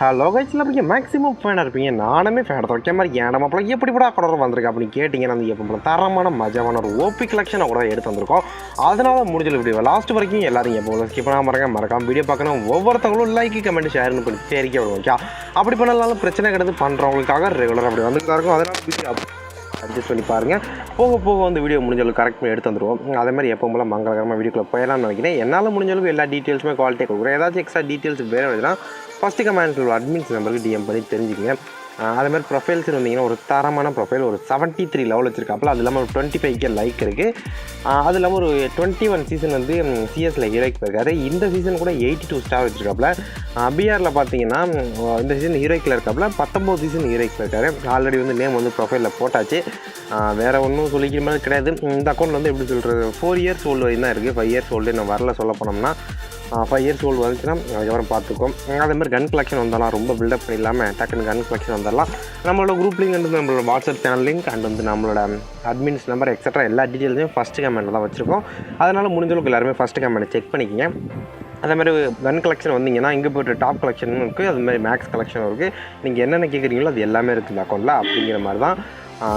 Hello கைஸில் அப்படிங்க maximum ஃபேனாக இருப்பீங்க. நானுமே ஃபேன் வைக்க மாதிரி ஏன் நம்ம எப்படி கூட கூட வந்திருக்கு அப்படின்னு கேட்டிங்கன்னா அந்த எப்போ தரமான மஜாவான ஒரு ஓபி கலெக்ஷனை கூட எடுத்து வந்திருக்கோம். அதனால முடிஞ்சது வீடியோ லாஸ்ட் வரைக்கும் எல்லாரும் எப்போ ஸ்கிப் பண்ணாமல் மறக்க மறக்காம வீடியோ பார்க்கணும். ஒவ்வொருத்தவங்களும் லைக் கமெண்ட் ஷேர்னு பண்ணி தெரிவிக்க விடுவோம் ஓகே அப்படி பண்ணாலும் பிரச்சனை கிடையாது. பண்ணுறவங்களுக்காக ரெகுலர் அப்படி வந்துட்டு இருக்கும். அதனால வீடியோ அட்ஜஸ்ட் பண்ணி பாருங்கள் போக போக வந்து வீடியோ முடிஞ்சளவு கரெக்ட் பண்ணி எடுத்து வந்துருவோம். அதே மாதிரி எப்போ போல மங்களகரமாக வீடியோக்குள்ள போயிடலாம்னு நினைக்கிறேன். என்னால் முடிஞ்சளவு எல்லா டீட்டெயில்ஸுமே குவாலிட்டியாக கொடுக்குறேன். ஏதாச்சும் எக்ஸ்ட்ரா டீட்டெயில்ஸ் வேறு வேணும்னா ஃபஸ்ட்டு கமெண்ட்டில் அட்மின்ஸ் நம்பருக்கு டிஎம் பண்ணி தெரிஞ்சுக்கங்க. ஆஹ் அதே மாதிரி ப்ரொஃபைல்ஸ் வந்தீங்கன்னா ஒரு தரமான ப்ரொஃபைல் ஒரு செவன்ட்டி த்ரீ லெவல் வச்சிருக்காப்புல. அது இல்லாமல் ஒரு டுவெண்ட்டி ஃபைவ் கே லைக் இருக்குது அது இல்லாமல் ஒரு டுவெண்ட்டி ஒன் சீசன் வந்து சிஎஸ்சில் ஹீரோய்க்கு போயிருக்காரு. இந்த சீசன் கூட எயிட்டி டூ ஸ்டார் வச்சுருக்காப்புல பிஆரில் பார்த்தீங்கன்னா இந்த சீசன் ஹீரோய்க்கில் இருக்காப்புல. பத்தொம்போது சீசன் ஹீரோய்க்கு போயிருக்காரு. ஆல்ரெடி வந்து நேம் வந்து ப்ரொஃபைலில் போட்டாச்சு. வேறு ஒன்றும் சொல்லிக்கிற மாதிரி கிடையாது. இந்த அக்கௌண்ட்டில் வந்து எப்படி சொல்கிறது ஃபோர் இயர்ஸ் ஓல்டு வரையும் தான் இருக்குது ஃபைவ் இயர்ஸ் ஓல்டு நான் வரல சொல்ல போனோம்னா ஃபைவ் இயர்ஸ் ஓல்டு வந்துச்சுன்னா அதுக்கப்புறம் பார்த்துக்கோம். அதேமாதிரி கன் கலெக்ஷன் வந்தாலும் ரொம்ப பில்டப் இல்லாமல் டக்குன்னு கன் கலெக்ஷன் வந்துடலாம். நம்மளோட குரூப் லிங்க் வந்து நம்மளோட வாட்ஸ்அப் சேனல் லிங்க் அண்ட் வந்து நம்மளோட அட்மின்ஸ் நம்பர் எக்ஸட்ரா எல்லா டீட்டெயில்ஸையும் ஃபஸ்ட்டு கமெண்ட்டில் தான் வச்சுருக்கோம். அதனால் முடிஞ்ச அளவுக்கு எல்லாருமே ஃபஸ்ட்டு கமெண்ட் செக் பண்ணிக்கங்க. அதே மாதிரி கன் கலெக்ஷன் வந்தீங்கன்னா இங்கே போய்ட்டு டாப் கலெக்ஷனும் இருக்குது அது மாதிரி மேக்ஸ் கலெக்ஷனும் இருக்குது நீங்கள் என்னென்ன கேட்குறீங்களோ அது எல்லாமே இருக்குது இந்த அக்கௌண்ட்டில் அப்படிங்கிற மாதிரி தான்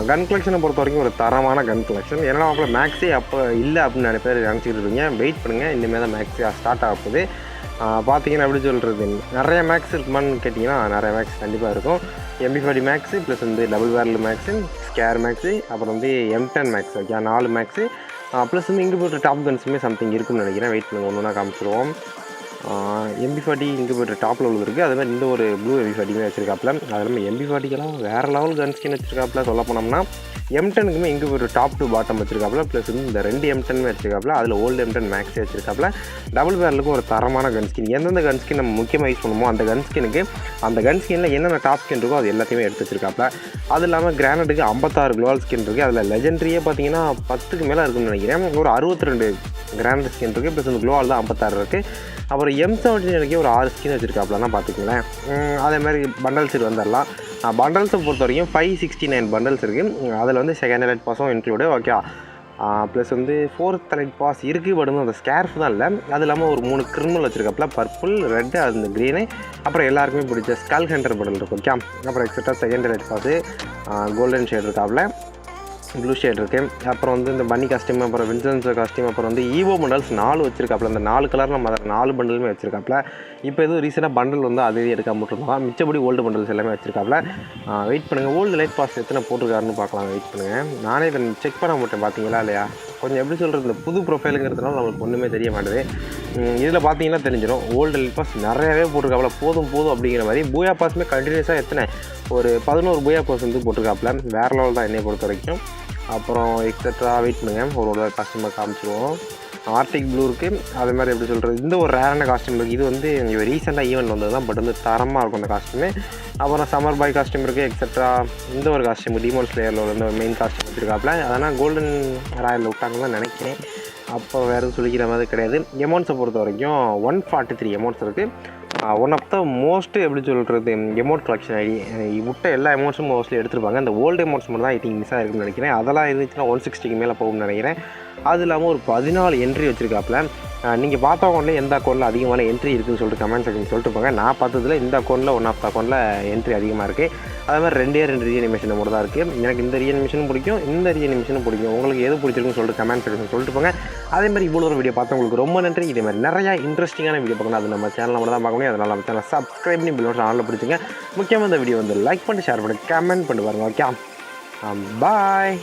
கன் கலெக்ஷனை பொறுத்த வரைக்கும் ஒரு தரமான கன் கலெக்ஷன் ஏன்னா அப்போ மேக்ஸே அப்போ இல்லை அப்படின்னு நிறைய பேர் நினச்சிக்கிட்டு இருப்பீங்க. வெயிட் பண்ணுங்கள் இனிமேல் தான் மேக்ஸே ஸ்டார்ட் ஆக போகுது. பார்த்தீங்கன்னா எப்படி சொல்கிறது நிறைய மேக்ஸ் இருக்குமான்னு கேட்டிங்கன்னா நிறைய மேக்ஸ் கண்டிப்பாக இருக்கும். எம்பி ஃபார்ட்டி மேக்ஸு ப்ளஸ் வந்து double barrel max scar max அப்புறம் வந்து எம் டென் மேக்ஸ் ஓகே நாலு மேக்ஸு ப்ளஸ் வந்து இங்கே போட்டு டாப் கன்ஸுமே சம்திங் இருக்குன்னு நினைக்கிறேன். வெயிட் பண்ணுங்கள் ஒன்று ஒன்றா காமிச்சிருவோம். எம்பி ஃபார்ட்டி இங்கே போய்ட்டு டாப்பில் லெவலில் இருக்குது அதே மாதிரி இந்த ஒரு ப்ளூ எம்பி ஃபார்ட்டியுமே வச்சிருக்காப்புல. அது இல்லாமல் எம்பி ஃபார்ட்டிக்கெல்லாம் வேறு லெவல் கன்ஸ்கின் வச்சிருக்காப்புல. சொல்ல போனோம்னா எம் டெனுக்குமே இங்கே ஒரு டாப் டு பாட்டம் வச்சிருக்காப்புல ப்ளஸ் வந்து இந்த ரெண்டு எம் டென்மே வச்சிருக்காப்புல அதில் ஓல்டு எம் டென் மேக்ஸே வச்சிருக்காப்புல. டபுள் பேரலுக்கும் ஒரு தரமான கன் ஸ்கின் எந்தெந்த கன் ஸ்கின் நம்ம முக்கியமாக யூஸ் பண்ணுமோ அந்த கன் ஸ்கினுக்கு அந்த கன் ஸ்கினில் என்னென்ன டாப் ஸ்கின் இருக்கோ அது எல்லாத்தையுமே எடுத்து வச்சிருக்காப்புல. அது இல்லாமல் கிரானட்டுக்கு ஐம்பத்தாறு குளோவல் ஸ்கின் இருக்குது அதில் லெஜெண்ட்ரியே பார்த்தீங்கன்னா பத்துக்கு மேலே இருக்கும்னு நினைக்கிறேன். ஒரு அறுபத்தி ரெண்டு கிராண்ட் ஸ்கின் இருக்குது ப்ளஸ் இந்த குளோவால் தான் ஐம்பத்தாறு இருக்குது அப்புறம் எம் செவன்டீனுக்கே ஒரு ஆறு ஸ்கின் வச்சிருக்காப்புலன்னா பார்த்துக்கங்களேன் அதே மாதிரி பண்டல் சீட் வந்துடலாம் பண்டல்ஸை பொறுத்த வரைக்கும் ஃபைவ் சிக்ஸ்டி நைன் பண்டல்ஸ் இருக்குது அதில் வந்து செகண்ட் லைட் பாஸும் இன்க்ளூடு ஓகே ப்ளஸ் வந்து ஃபோர்த் லைட் பாஸ் இருக்குது பட் வந்து அந்த ஸ்கேர்ஃப் தான் இல்லை. அது இல்லாமல் ஒரு மூணு கிரிமினல் வச்சுருக்காப்புல பர்பிள் ரெட்டு அந்த க்ரீனு அப்புறம் எல்லாருக்குமே பிடிச்ச ஸ்கல் ஹண்டர் பண்டல் இருக்கும் ஓகே அப்புறம் extra second elite pass golden shade இருக்காப்புல ப்ளூ ஷேட் இருக்குது அப்புறம் வந்து இந்த பன்னி காஸ்டியூம் அப்புறம் வின்சன்ஸ் காஸ்டியூம் அப்புறம் வந்து ஈவோ பண்டல்ஸ் நாலு வச்சிருக்காப்புல அந்த நாலு கலர் நம்ம அதை நாலு பண்டலுமே வச்சிருக்காப்புல இப்போ எதுவும் ரீசெண்டாக பண்டல் வந்து அது எடுக்க விட்டுருந்தோம் மிச்சபடி ஓல்டு பண்டல்ஸ் எல்லாமே வச்சிருக்காப்புல வெயிட் பண்ணுங்கள் ஓல்டு லைட் பாஸ் எத்தனை போட்டிருக்காருன்னு பார்க்கலாம் வெயிட் பண்ணுங்கள் நானே இதை செக் பண்ண மாட்டேன். பார்த்தீங்களா இல்லையா? கொஞ்சம் எப்படி சொல்கிறது இந்த புது ப்ரொஃபைலுங்கிறதுனால நம்மளுக்கு ஒன்றுமே தெரிய மாட்டேது. இதில் பார்த்தீங்கன்னா தெரிஞ்சிடும். ஓல்டு லைட் பாஸ் நிறையவே போட்டிருக்காப்புல. போதும் போதும் அப்படிங்கிற மாதிரி. பூயா பாஸுமே கண்டினியூஸாக எத்தனை? ஒரு பதினோரு பூயா பாஸ் வந்து போட்டிருக்காப்புல. வேறு லெவல் தான் என்னை பொறுத்த வரைக்கும். அப்புறம் எக்ஸட்ரா வெயிட் பண்ணுங்க. ஒரு ஒரு கஸ்டமர் காமிச்சிருவோம். ஆர்டிக் ப்ளூ இருக்குது அதே மாதிரி எப்படி சொல்கிறது இந்த ஒரு ரேரான காஸ்டியூம் இருக்குது இது வந்து ரீசெண்டாக ஈவெண்ட் வந்தது தான் பட் வந்து தரமாக இருக்கும் அந்த காஸ்டியூமே அப்புறம் சம்மர் பாய் காஸ்டியூம் இருக்குது எக்ஸட்ரா இந்த ஒரு காஸ்டியூம் டிமோன் ஸ்லேயரில் உள்ள மெயின் காஸ்டியூம் வச்சிருக்காப்புல. அதனால் கோல்டன் ராயலில் விட்டாங்கன்னு தான் நினைக்கிறேன். அப்போ வேறு எதுவும் சொல்லிக்கிற மாதிரி கிடையாது. எமௌண்ட்ஸை பொறுத்த வரைக்கும் ஒன் ஃபார்ட்டி த்ரீ எமௌண்ட்ஸ் இருக்குது ஒன் ஆஃப் த மோஸ்ட் எப்படி சொல்கிறது எமௌண்ட் கலெக்ஷன் ஐடி விட்ட எல்லா எமௌண்ட்ஸும் மோஸ்ட்லி எடுத்துருப்பாங்க. அந்த ஓல்டு எமௌண்ட்ஸ் மட்டும் தான் ஐ திங்க் மிஸ் ஆகிருக்குன்னு நினைக்கிறேன். அதெல்லாம் இருந்துச்சுன்னா ஒன் சிக்ஸ்டிக்கு மேலே போகும்னு நினைக்கிறேன். அது இல்லாமல் ஒரு பதினாலு என்ட்ரி வச்சுருக்காப்புல. நீங்கள் பார்த்த அக்கௌண்ட்டில் எந்த அக்கௌண்ட்டில் அதிகமான என்ட்ரி இருக்குன்னு சொல்லிட்டு கமெண்ட் செக்ஷன் சொல்லிட்டு போங்க. நான் பார்த்ததுல இந்த அக்கௌண்ட்டில் ஒன் ஆஃப் த அக்கௌண்ட்டில் என்ட்ரி அதிகமாக இருக்குது அதே மாதிரி ரெண்டே ரெண்டு ரீஅனிமேஷன் மட்டும் தான் இருக்குது எனக்கு இந்த ரீஅனிமேஷனும் பிடிக்கும் இந்த ரீஅனிமேஷனும் பிடிக்கும். உங்களுக்கு எது பிடிச்சிருக்குன்னு சொல்லிட்டு கமெண்ட் செக்ஷன் சொல்லிட்டு போங்க. அதே மாதிரி இவ்வளோ ஒரு வீடியோ பார்த்தவங்களுக்கு ரொம்ப நன்றி. இதே மாதிரி நிறையா இன்ட்ரெஸ்டிங்கான வீடியோ பார்க்கணும். அது நம்ம சேனலில் மட்டும் தான் பார்க்க முடியும் அதனால் நம்ம சேனல் சப்ஸ்கிரைப் பண்ணி பில்லோட ஆனில் பிடிச்சிங்க. முக்கியமாக இந்த வீடியோ வந்து லைக் பண்ணி ஷேர் பண்ணி கமெண்ட் பண்ணி பாருங்க. Okay bye